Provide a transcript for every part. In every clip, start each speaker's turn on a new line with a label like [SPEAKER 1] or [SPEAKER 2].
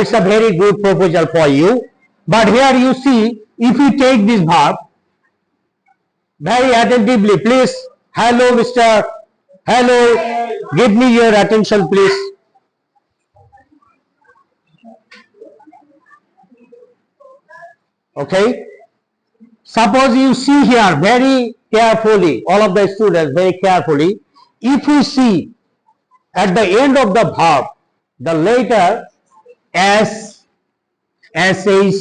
[SPEAKER 1] it's a very good proposal for you. But here you see, if you take this verb very attentively, please. Hello, Mr. Hello, give me your attention, please. Okay. Suppose you see here very carefully, all of the students very carefully. If we see at the end of the verb, the letter S, SH,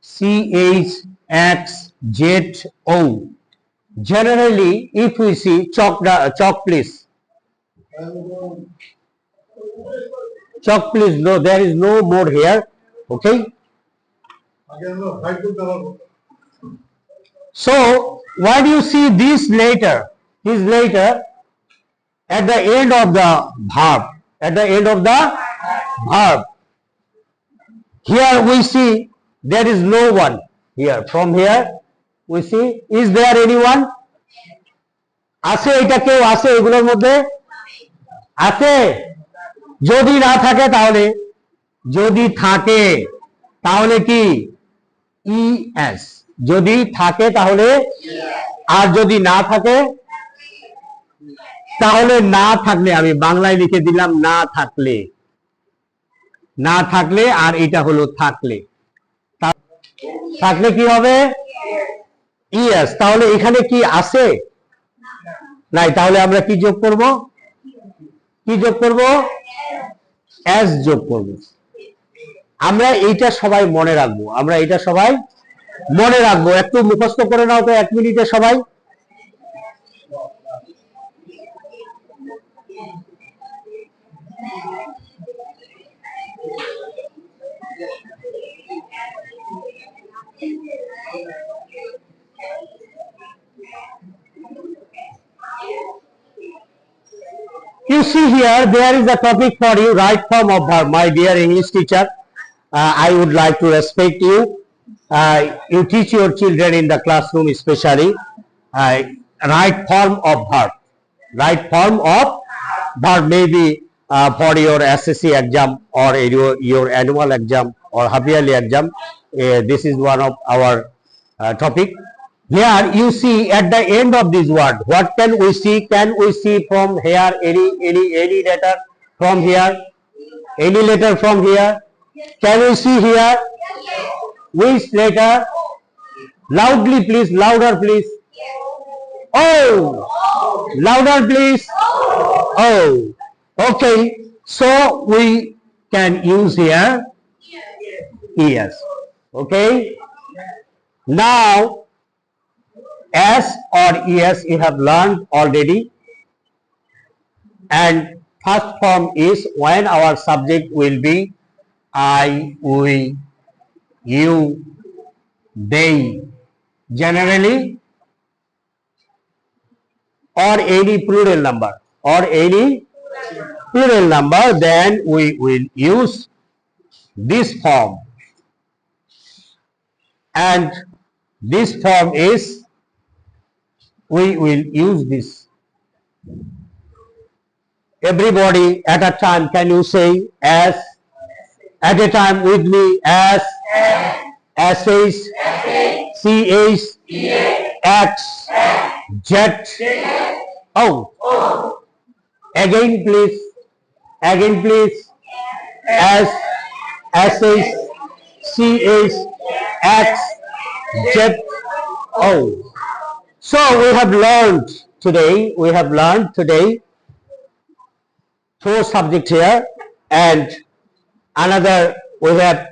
[SPEAKER 1] CH, X, Z, O. Generally, if we see chalk, chalk please. Chalk please, no, there is no more here. Okay. So, why do you see this later? This later at the end of the verb. At the end of the verb. Here we see there is no one. Here, from here we see, is there anyone? আছে এটা কেউ? আছে এগুলোর মধ্যে? আছে। যদি না থাকে তাহলে যদি থাকে তাহলে কি? ইএস যদি থাকে তাহলে? আর যদি না থাকে? তাহলে না থাকলে আমি বাংলায় লিখে দিলাম না থাকলে। না থাকলে আর এটা হলো থাকলে। থাকলে কি হবে? ইয়েস তাহলে এখানে কি আছে? নাই তাহলে আমরা কি যোগ করব? কি যোগ করব? এস যোগ করব। আমরা এইটা সবাই মনে রাখব। আমরা এটা সবাই মনে রাখব। একটু মুখস্থ করে নাও তো এক মিনিটে সবাই। You see here, there is a topic for you, right form of verb. My dear English teacher, uh, I would like to respect you. Uh, you teach your children in the classroom especially uh, right form of verb. Right form of verb may be uh, for your SSC exam or your, your annual exam or half yearly exam. Uh, this is one of our uh, topic. Here you see at the end of this word, what can we see? Can we see from here any any any letter from here? Any letter from here? Can we see here? Which letter? Loudly please, louder please. Oh, louder please. Oh, okay. So we can use here yes. Okay. Now S or ES you have learned already. And first form is when our subject will be I, we, you, they. Generally, or any plural number, or any plural number, then we will use this form. And this form is we will use this. Everybody at a time, can you say as? At a time with me as? S H C H X Z O. Again, please. Again, please. S S H C H X Z O. Oh. So we have learned today, we have learned today four subjects here and another we have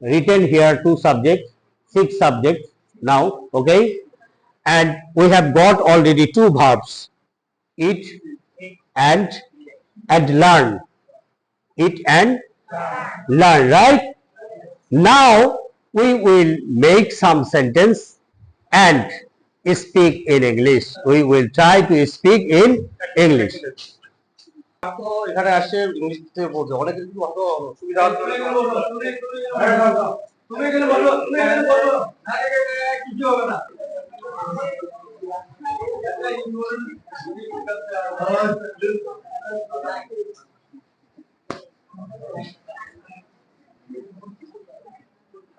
[SPEAKER 1] written here two subjects, six subjects now, okay? And we have got already two verbs, eat and and learn. Eat and learn, right? Now we will make some sentence and speak in English. We will try to speak in English.
[SPEAKER 2] তো এখানে আসে ইংলিশতে বলছে অনেক কিছু হয়তো সুবিধা হচ্ছে
[SPEAKER 3] তুমি এখানে বলো তুমি এখানে বলো না কিছু হবে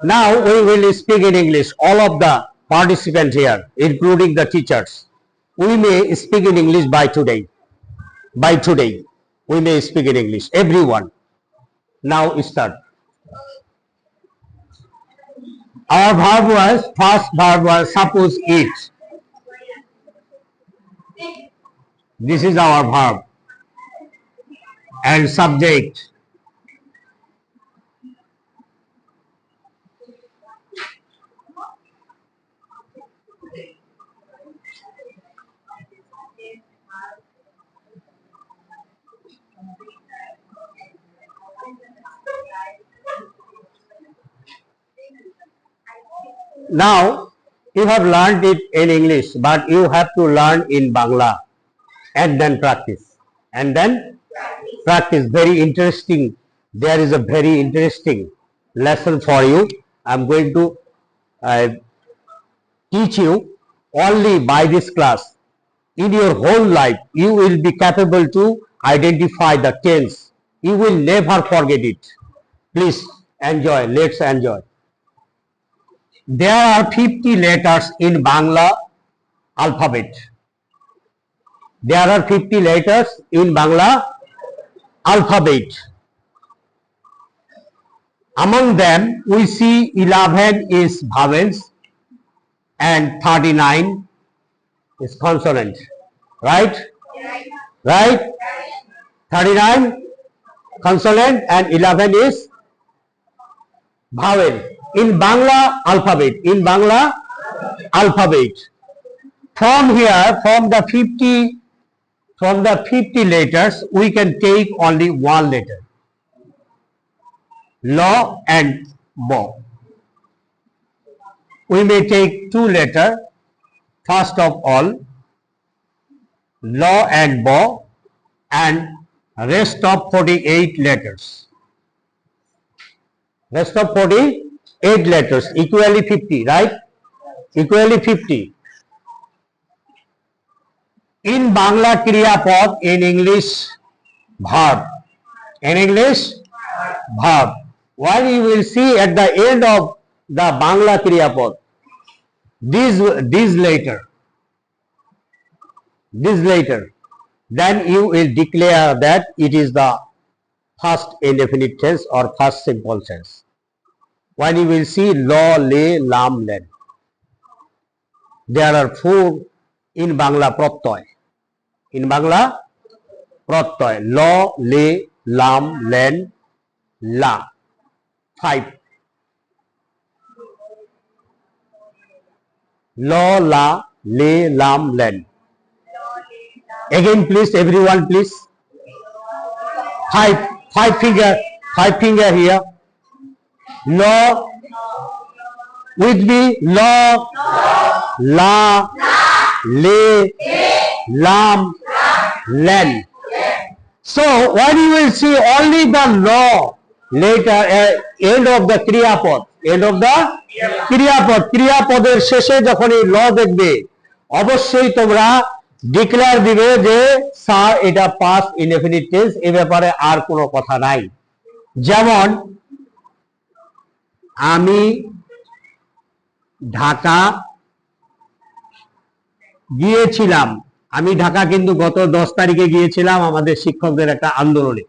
[SPEAKER 1] Now we will speak in English. All of the participants here, including the teachers, we may speak in English by today. By today, we may speak in English. Everyone. Now start. Our verb was first verb was suppose it. This is our verb. And subject. Now, you have learned it in English, but you have to learn in Bangla and then practice. And then practice. Very interesting. There is a very interesting lesson for you. I'm going to uh, teach you only by this class. In your whole life, you will be capable to identify the tense. You will never forget it. Please enjoy. Let's enjoy. There are 50 letters in Bangla alphabet. There are 50 letters in Bangla alphabet. Among them, we see 11 is vowels and 39 is consonant. Right? Right? 39 consonant and 11 is vowel in Bangla alphabet. In Bangla alphabet. From here, from the 50, from the 50 letters, we can take only one letter. Law and Bo. We may take two letter. First of all, Law and Bo, and rest of 48 letters. Rest of 48 letters, equally 50, right? Equally 50. In Bangla Kriya Pod, in English, verb. In English, verb. While you will see at the end of the Bangla Kriya Pod, this, this later, this later, then you will declare that it is the first indefinite tense or first simple tense. When you will see law, lay, lam, len. There are four in Bangla prottoy. In Bangla prottoy. Law, lay, lam, len, la. Five. Law, la, lay, lam, len. Again, please, everyone, please. Five, five finger, five finger here. Law, with me, law, la, lay, lam, len. So, what you will see only the law. Later, uh, end of the ক্রিয়াপদ, end of the ক্রিয়াপদ, ক্রিয়াপদের শেষে যখন এই ল দেখবে অবশ্যই তোমরা declare দিবে যে স্যার এটা পাস ইনডেফিনিট টেন্স এ ব্যাপারে আর কোনো কথা নাই। যেমন আমি ঢাকা গিয়েছিলাম। আমি ঢাকা কিন্তু গত দশ তারিখে গিয়েছিলাম আমাদের শিক্ষকদের একটা আন্দোলনে।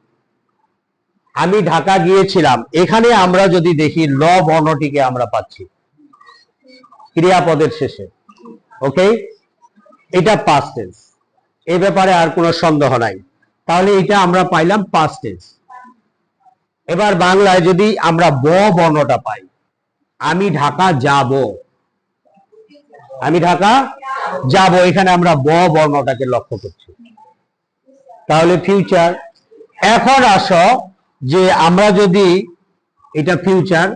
[SPEAKER 1] আমি ঢাকা গিয়েছিলাম। এখানে আমরা যদি দেখি, ল বর্ণটিকে আমরা পাচ্ছি। ক্রিয়াপদের শেষে। ওকে? এটা পাস্ট টেন্স এ ব্যাপারে আর কোনো সন্দেহ নাই। তাহলে এটা আমরা পাইলাম পাস্ট টেন্স এবার বাংলায় যদি আমরা ব বর্ণটা পাই, আমি ঢাকা যাব। আমি ঢাকা যাব, এখানে আমরা ব বর্ণটাকে লক্ষ্য করছি। তাহলে ফিউচার এখন আসো যে আমরা যদি, এটা ফিউচার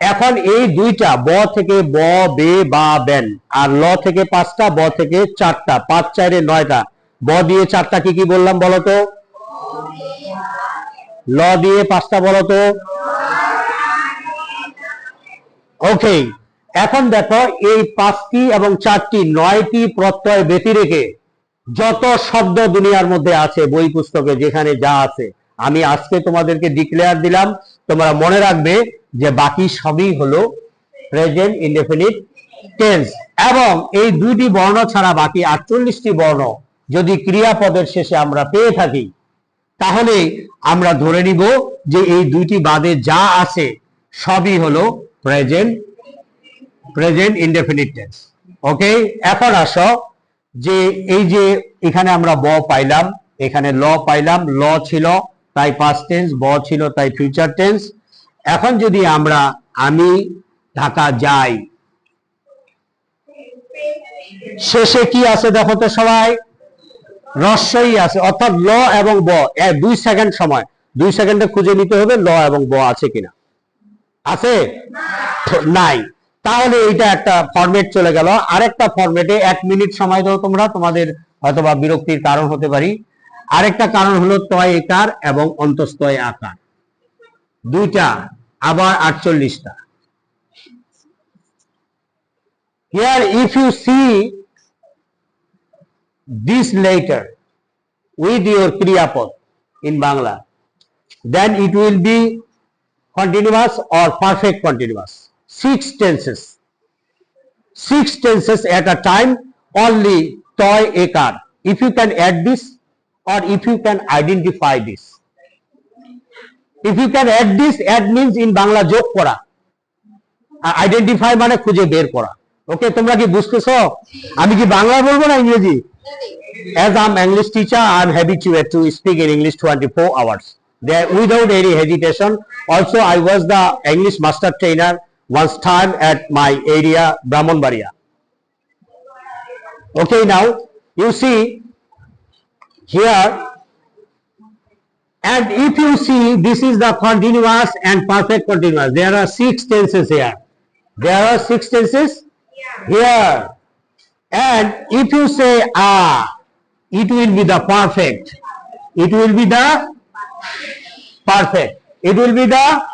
[SPEAKER 1] এখন এই দুইটা, ব থেকে ব, বে, বা, বেন, আর ল থেকে পাঁচটা, ব থেকে চারটা, পাঁচ চারে নয়টা, ব দিয়ে চারটা কি কি বললাম বলতো ল দিয়ে পাঁচটা বলতো ওকে এখন দেখো এই পাঁচটি এবং চারটি নয়টি প্রত্যয় ব্যতি রেখে যত শব্দ দুনিয়ার মধ্যে আছে, বই পুস্তকে যেখানে যা আছে, আমি আজকে তোমাদেরকে ডিক্লেয়ার দিলাম। তোমরা মনে রাখবে যে বাকি সবই হলো প্রেজেন্ট ইনডেফিনিট টেন্স এবং এই দুইটি বর্ণ ছাড়া বাকি আটচল্লিশটি বর্ণ যদি ক্রিয়াপদের শেষে আমরা পেয়ে থাকি তাহলে আমরা ধরে নিব যে এই দুইটি বাদে যা আছে, সবই হলো present present indefinite tense okay এখন আসো, যে এই যে এখানে আমরা ব পাইলাম, এখানে ল পাইলাম, ল ছিল, তাই পাস্ট টেন্স ব ছিল, তাই ফিউচার টেন্স এখন যদি আমরা, আমি ঢাকা যাই, শেষে কি আছে দেখো তো সবাই? রস্যই আছে অর্থাৎ ল এবং ব দুই সেকেন্ড সময়। দুই সেকেন্ডে খুঁজে নিতে হবে ল এবং ব আছে কিনা। আছে? নাই। তাহলে এটা একটা ফরম্যাট চলে গেল। আরেকটা ফরম্যাটে এক মিনিট সময় দাও তোমরা তোমাদের হয়তোবা বিরক্তির কারণ হতে পারি। আরেকটা কারণ হলো তয় একার এবং অন্তস্তয় আকার। দুইটা আবার আটচল্লিশটা। Here, if you see this later with your Kriyapad in Bangla, then it will be continuous or perfect continuous. Six tenses. Six tenses at a time, only toy ekar. If you can add this or if you can identify this. If you can add this, add means in Bangla যোগ করা Identify মানে খুঁজে বের করা ওকে তোমরা কি বুঝতেছো আমি কি বাংলা বলবো না ইংরেজি As I'm English teacher, I'm habituated to speak in English 24 hours. There, without any hesitation. Also, I was the English master trainer once time at my area, Brahmanbaria. Okay, now you see here, and if you see, this is the continuous and perfect continuous. There are six tenses here. There are six tenses here. And if you say ah, it will be the perfect. It will be the perfect. It will be the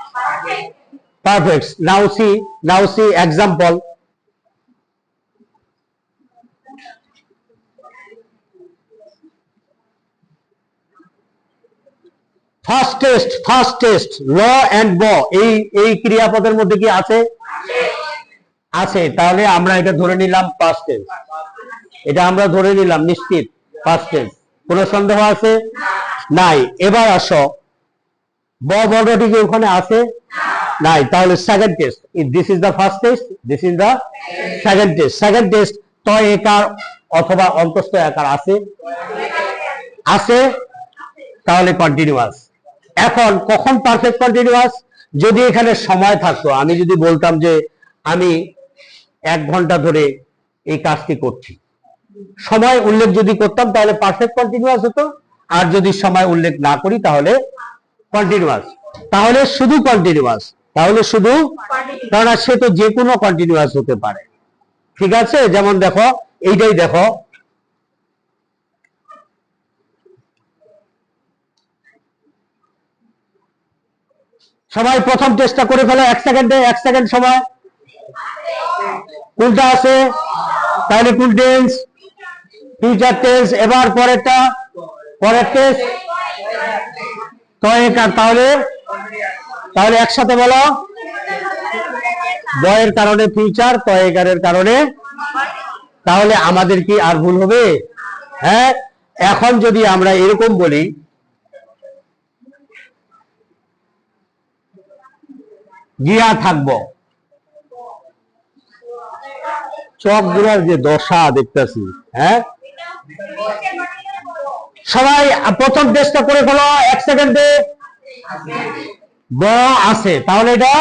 [SPEAKER 1] perfect. Now see, now see example. First test first test law and ব এই এই ক্রিয়াপদের মধ্যে কি আছে আছে, তাহলে আমরা এটা ধরে নিলাম পাস্ট টেন্স এটা আমরা ধরে নিলাম নিশ্চিত ফার্স্ট টেন্স কোন সন্দেহ আছে? নাই। এবার আসো। ব বর্গটি কি ওখানে আছে? নাই। তাহলে second test this is the first test this is the second test second test তয় একার অথবা অন্তস্থ একার আছে? আছে। তাহলে কন্টিনিউয়াস এখন কখন পারফেক্ট কন্টিনিউয়াস যদি এখানে সময় থাকতো, আমি যদি বলতাম যে আমি এক ঘণ্টা ধরে এই কাজটি করছি। সময় উল্লেখ যদি করতাম তাহলে পারফেক্ট কন্টিনিউয়াস হতো। আর যদি সময় উল্লেখ না করি তাহলে কন্টিনিউয়াস তাহলে শুধু কন্টিনিউয়াস তাহলে শুধু কারণ সে তো যে কোনো কন্টিনিউয়াস হতে পারে। ঠিক আছে? যেমন দেখো, এইটাই দেখো। সবাই প্রথম চেষ্টা করে ফেলো। এক সেকেন্ডে এক সেকেন্ড সময়। কোনটা আছে, তাহলে কোন টেন্স ফিউচার টেন্স এবার পরেরটা, পরের টেন্স তয়েকার তাহলে তাহলে একসাথে বলো বয়ের কারণে ফিউচার তয়েকারের কারণে, তাহলে আমাদের কি আর ভুল হবে? হ্যাঁ এখন যদি আমরা এরকম বলি, গিয়া থাকব। চক গুড়ার যে দশা দেখতেছি হ্যাঁ? সবাই, প্রথম টেস্টটা করে ফেলো, এক সেকেন্ডে ব আছে, তাহলে এটা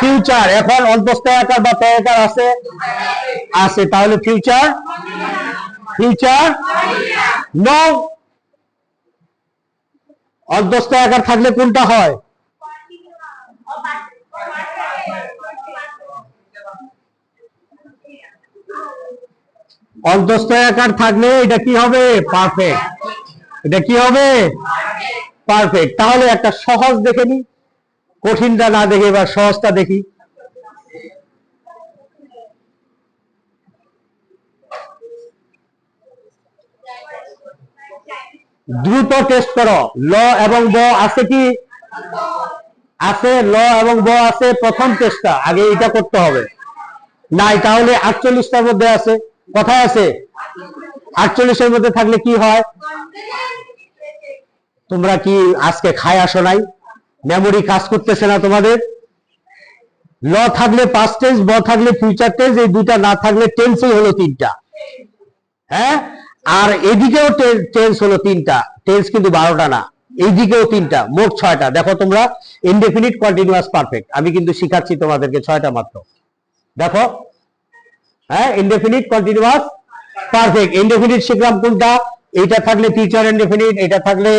[SPEAKER 1] ফিউচার এখন অন্তস্থ আকার বা তয়াকার আছে আছে, তাহলে ফিউচার ফিউচার নো অন্তস্থ আকার থাকলে কোনটা হয়? অন্তস্থ আকার থাকলে এটা কি হবে? পারফেক্ট এটা কি হবে? পারফেক্ট তাহলে একটা সহজ দেখে নি। কঠিনটা না দেখে এবার সহজটা দেখি। দ্রুত টেস্ট করো। ল এবং ব আছে কি? আছে, ল এবং ব আছে। প্রথম টেস্টটা আগে এটা করতে হবে। নাই, তাহলে আটচল্লিশটার মধ্যে আছে। কোথায় আছে? আটচল্লিশের মধ্যে থাকলে কি হয়? তোমরা কি আজকে খায় আসো নাই? মেমোরি কাজ করতেছে না তোমাদের? ল থাকলে পাস্ট টেন্স ব থাকলে ফিউচার টেন্স এই দুইটা না থাকলে টেন্সই হলো তিনটা। হ্যাঁ? আর এদিকেও টেন্স হলো তিনটা। টেন্স কিন্তু বারোটা না। এইদিকেও তিনটা, মোট ছয়টা। দেখো তোমরা ইনডেফিনিট কন্টিনিউয়াস পারফেক্ট আমি কিন্তু শিখাচ্ছি তোমাদেরকে ছয়টা মাত্র। দেখো হ্যাঁ ইনডেফিনিট কন্টিনিউয়াস পারফেক্ট ইনডেফিনিট শিখলাম কোনটা? এইটা থাকলে ফিউচার ইনডেফিনিট এটা থাকলে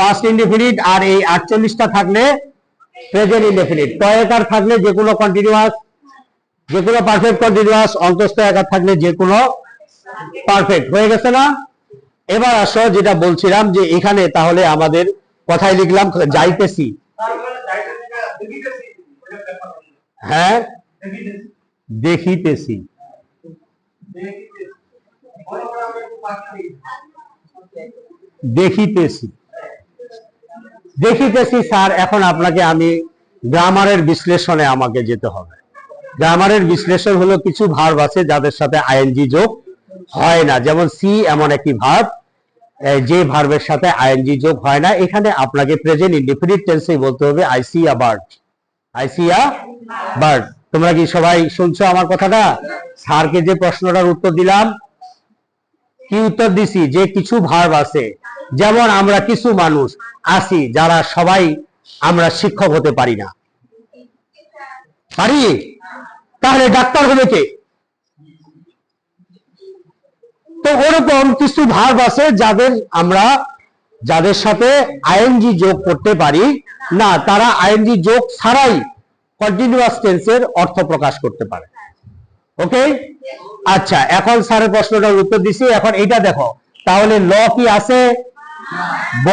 [SPEAKER 1] পাস্ট ইনডেফিনিট আর এই আটচল্লিশটা থাকলে প্রেজেন্ট ইনডেফিনিট টয়েকার থাকলে যে কোনো কন্টিনিউয়াস যে কোনো পারফেক্ট কন্টিনিউয়াস অন্তস্থ একার থাকলে যে কোনো পারফেক্ট হয়ে গেছে না? এবার আসো, যেটা বলছিলাম যে এখানে তাহলে আমাদের কথায় লিখলাম, যাইতেছি। হ্যাঁ?
[SPEAKER 3] দেখিতেছি।
[SPEAKER 1] দেখিতেছি।
[SPEAKER 3] দেখিতেছি,
[SPEAKER 1] স্যার, এখন আপনাকে আমি গ্রামারের বিশ্লেষণে আমাকে যেতে হবে। গ্রামারের বিশ্লেষণ হলো কিছু ভার্ব আছে যাদের সাথে আইএনজি যোগ হয় না। যেমন সি এমন একটি ভার্ব যে ভার্বের সাথে আইএনজি যোগ হয় না। এখানে আপনাকে প্রেজেন্ট ইনডিফিনিট টেন্সেই বলতে হবে I see a bird I see a bird তোমরা কি সবাই শুনছো আমার কথাটা? স্যারকে যে প্রশ্নটার উত্তর দিলাম, কি উত্তর দিছি? যে কিছু ভার্ব আছে। যেমন আমরা কিছু মানুষ আছি, যারা সবাই আমরা শিক্ষক হতে পারি না। পারি? তাহলে ডাক্তার হবে কে? তো ওরকম কিছু ভার্ব আছে যাদের আমরা, যাদের সাথে আইএনজি যোগ করতে পারি না, তারা আইএনজি যোগ ছাড়াই কন্টিনিউয়াস টেন্সের অর্থ প্রকাশ করতে পারে। ওকে আচ্ছা এখন স্যারের প্রশ্নটার উত্তর দিছি এখন এটা দেখো, তাহলে ল কি আছে? ব।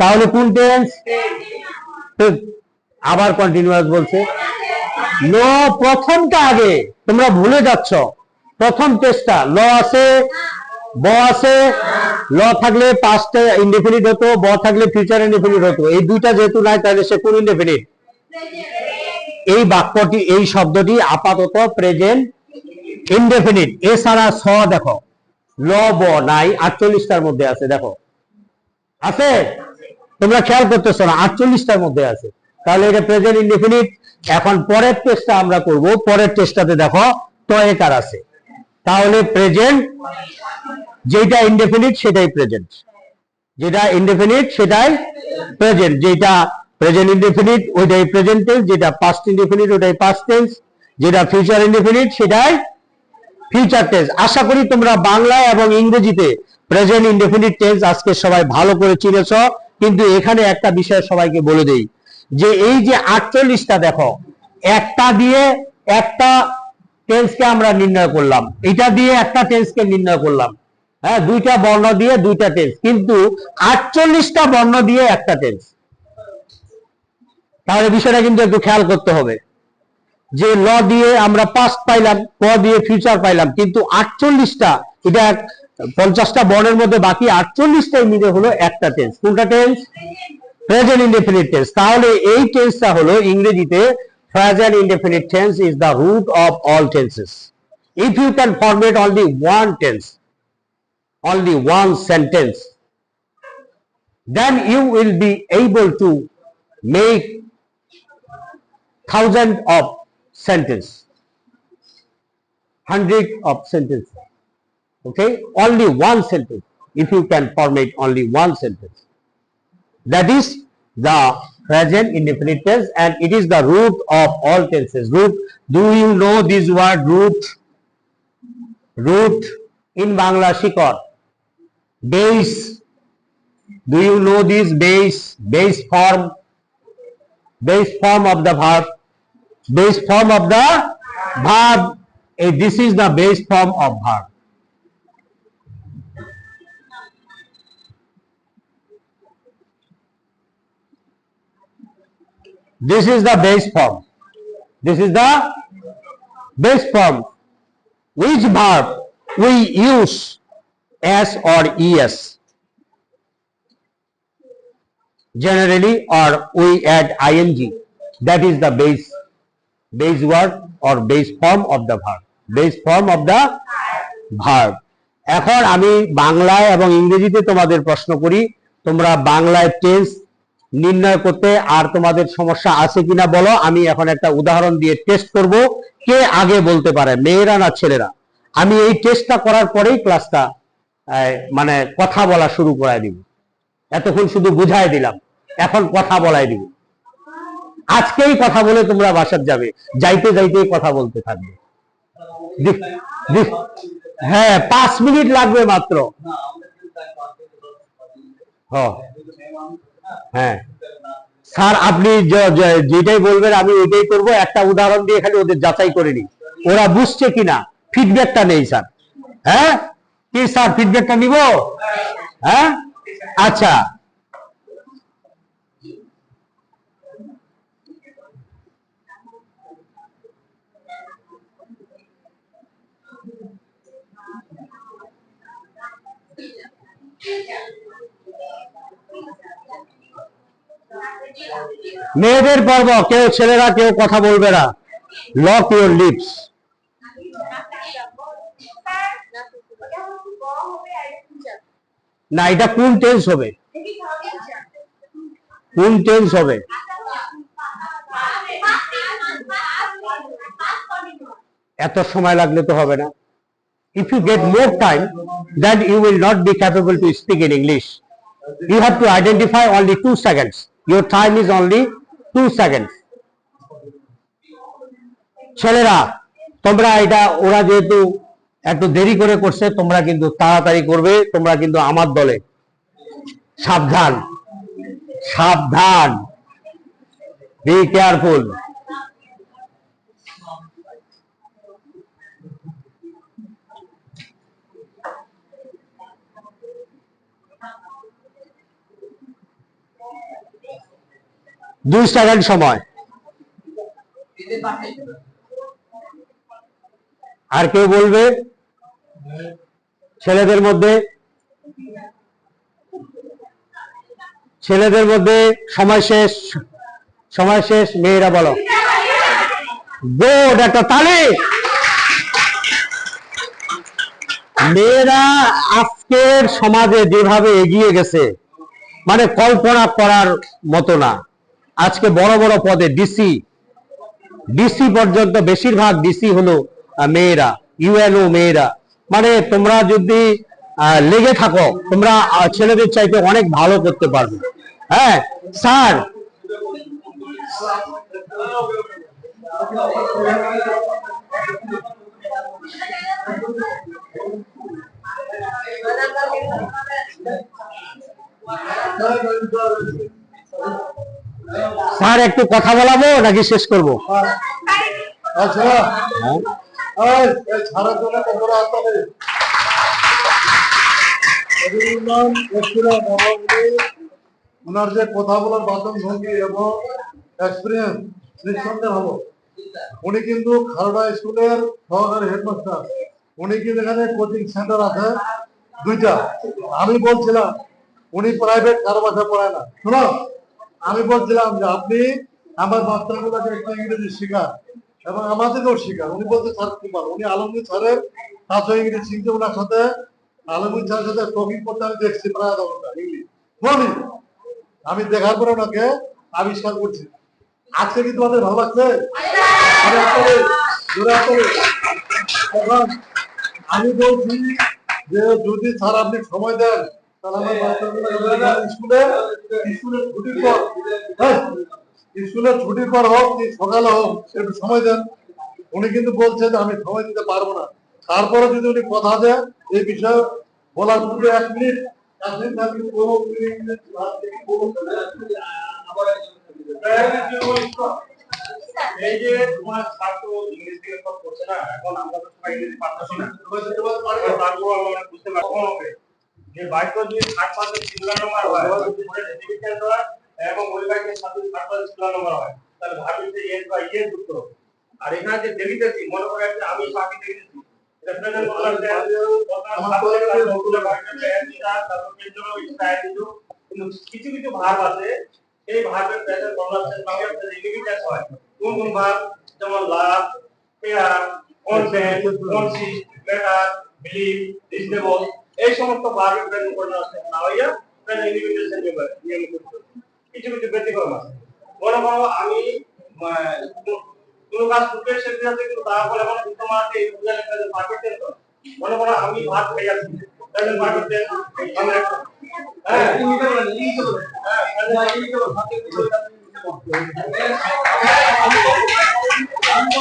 [SPEAKER 1] তাহলে কোন টেন্স আবার কন্টিনিউয়াস বলছে। ল প্রথমটা আগে, তোমরা ভুলে যাচ্ছ। প্রথম টেস্টটা ল আছে, ব আছে, ল থাকলে পাঁচটা ইনডেফিনিট হতো, ব থাকলে ফিউচার ইনডেফিনিট হতো। এই দুইটা যেহেতু নাই, তাহলে সে কোন ইনডেফিনিট এই বাক্যটি, এই শব্দটি আপাতত প্রেজেন্ট ইনডেফিনিট এছাড়া স দেখো, ল, ব নাই, আটচল্লিশটার মধ্যে আছে, দেখো। আছে? তোমরা খেয়াল করতেছো না, আটচল্লিশটার মধ্যে আছে। তাহলে এটা প্রেজেন্ট ইনডেফিনিট এখন পরের টেস্টটা আমরা করব, পরের টেস্টটাতে দেখো, তয়েকার আছে। তাহলে প্রেজেন্ট যেটা ইনডেফিনিট সেটাই প্রেজেন্ট যেটা ইনডেফিনিট সেটাই প্রেজেন্ট যেটা প্রেজেন্ট ইনডেফিনিট ওইটাই প্রেজেন্ট টেন্স যেটা পাস্ট ইনডেফিনিট ওইটাই পাস্ট টেন্স যেটা ফিউচার ইনডেফিনিট সেটাই ফিউচার টেন্স আশা করি তোমরা বাংলা এবং ইংরেজিতে প্রেজেন্ট ইনডেফিনিট টেন্স আজকে সবাই ভালো করে চিনেছ, কিন্তু এখানে একটা বিষয় সবাইকে বলে দেই, যে এই যে আটচল্লিশটা দেখো, একটা দিয়ে একটা টেন্সকে আমরা নির্ণয় করলাম, এটা দিয়ে একটা টেন্সকে নির্ণয় করলাম হ্যাঁ দুইটা বর্ণ দিয়ে দুইটা টেন্স কিন্তু আটচল্লিশটা বর্ণ দিয়ে একটা টেন্স তাহলে বিষয়টা কিন্তু একটু খেয়াল করতে হবে। যে ল দিয়ে আমরা পাস্ট পাইলাম ক দিয়ে ফিউচার পাইলাম, কিন্তু আটচল্লিশটা, এটা পঞ্চাশটা বর্ণের মধ্যে বাকি আটচল্লিশটাই মিলে হলো একটা টেন্স কোনটা টেন্স প্রেজেন্ট ইনডেফিনিট টেন্স তাহলে এই টেন্সটা হলো ইংরেজিতে present indefinite tense is the root of all tenses if you can format only one tense only one sentence, then you will be able to make thousand of sentence. Hundred of sentence. Okay? Only one sentence. If you can formate only one sentence. That is the present indefinite tense and it is the root of all tenses. Root do you know this word root? Root in bangla shikor base. Do you know this base? Base form. Base form of the verb base form of the verb Eh, this is the base form of verb this is the base form this is the base form which verb we use s or es generally or we add ing that is the base base word or base form of the verb. Base form of the verb. এখন আমি বাংলায় এবং ইংরেজিতে তোমাদের প্রশ্ন করি, তোমরা বাংলায় টেন্স নির্ণয় করতে আর তোমাদের সমস্যা আছে কিনা বলো, আমি এখন একটা উদাহরণ দিয়ে টেস্ট করব, কে আগে বলতে পারে, মেয়েরা না ছেলেরা? আমি এই টেস্টটা করার পরেই ক্লাসটা মানে কথা বলা শুরু করাই দিব। এতক্ষণ শুধু বুঝাই দিলাম, এখন কথা বলাই দিব। আজকেই কথা বলে তোমরা বাসার যাবে। যাইতে যাইতে কথা বলতে থাকবে। হ্যাঁ পাঁচ মিনিট লাগবে মাত্র। হ, হ্যাঁ। স্যার আপনি যেটাই বলবেন আমি ওইটাই করব। একটা উদাহরণ দিয়ে খালি ওদের যাচাই করে নিই। ওরা বুঝছে কিনা? ফিডব্যাকটা নেই স্যার। হ্যাঁ? কি স্যার ফিডব্যাকটা নিব? হ্যাঁ? আচ্ছা। মেয়েদের পর্ব, কেউ ছেলেরা, কেউ কথা বলবে না। লক ইউর লিপস না, এটা কোন টেন্স হবে? কোন টেন্স হবে? এত সময় লাগলে তো হবে না। If you get more time, then you will not be capable to speak in English. you have to identify only two seconds. Your time is only two seconds. ছেলেরা তোমরা এটা ওরা যেহেতু একটু দেরি করে করছে তোমরা কিন্তু তাড়াতাড়ি করবে তোমরা কিন্তু আমার দলে সাবধান সাবধান বি কেয়ারফুল দুই সেকেন্ড সময়। আর কেউ বলবে? ছেলেদের মধ্যে ছেলেদের মধ্যে সময় শেষ সময় শেষ, মেয়েরা বলো। গুড একটা তালি। মেয়েরা আজকের সমাজে যেভাবে এগিয়ে গেছে মানে কল্পনা করার মতো না। আজকে বড় বড় পদে ডিসি ডিসি পর্যন্ত বেশিরভাগ ডিসি হলো মেয়েরা ইউএনও মেয়েরা। মানে তোমরা যদি লেগে থাকো, তোমরা ছেলেদের চাইতে অনেক ভালো করতে পারবে। হ্যাঁ স্যার। স্যার, একটু কথা বলাবো নাকি শেষ করব?
[SPEAKER 3] আচ্ছা। ওনার যে কথা বলার বাদন ভঙ্গি এবং এক্সপিরিয়েন্স নিঃসন্দেহ হলো উনি কিন্তু খারড়া স্কুলের সহকারী হেডমাস্টার। উনি কিন্তু এখানে কোচিং সেন্টার আছে, দুইটা। আমি বলছিলাম, উনি প্রাইভেট কারও বাসায় পড়ায় না। শোনো আমি বলছিলাম যে আপনি আমার বাচ্চাগুলোকে একটু ইংরেজি শেখান এবং আমাদেরকেও শেখান। উনি বলতে স্যার কুমার উনি আলমগীর স্যারের কাছে ইংরেজি শিখতে, ওনার সাথে আলমগীর স্যারের সাথে টকিং করতে আমি দেখছি, প্রায় ঘণ্টা ইংলিশ বলি, আমি দেখার পরে ওনাকে আবিষ্কার করছি। আজকে কি তোমাদের ভালো লাগছে? আমি বলছি যে যদি স্যার আপনি সময় দেন আমার স্কুলের ছুটির পর হোক কি সকালে হোক একটু সময় দেন। উনি কিন্তু বলছে যে আমি সময় দিতে পারব না। তারপরে যদি উনি কথা দেন এই বিষয়ে বলার পূর্বে এক মিনিট।
[SPEAKER 2] এই যে তোমার ছাত্র ইংলিশ থেকে সব করছে না এখন আমরা তো সবাই ইংলিশ পারতেছি না। আমরা বুঝতে পারব। কখন হবে যে বাইক যদি ষাট পার্সেন্ট সিঙ্গল নাম্বার হয় এবং ওই বাইকের সাথে ষাট পার্সেন্ট সিঙ্গল নাম্বার হয় তাহলে ভাবি যে এর বা ইয়ের যুক্ত আর এখানে যে দেখিতেছি। মনে করে যে আমি পাখি দেখেছি কিছু কিছু ভার্ব আছে এই ভার্বের প্রেজেন্ট কনভার্সেশন সঙ্গে লিমিটেড হয়। কোন কোন ভার্ব যেমন love fair consent consist matter believe reasonable এই সমস্ত ভার্বের প্রেজেন্ট কনভার্সেশন না হইয়া প্রেজেন্ট লিমিটেশন পেপার নিয়মিত কিছু কিছু ব্যতিক্রম আছে। মনে করো আমি কোনো কাজ করতে শিখতে যাচ্ছে কিন্তু তারপরে এখন তোমার এই বুঝালে প্রেজেন্ট পারফেক্ট টেন্স মনে করো আমি ভাত খেয়ে যাচ্ছি প্রেজেন্ট পারফেক্ট টেন্স আমরা হ্যাঁ। হ্যাঁ present
[SPEAKER 4] Thank একটা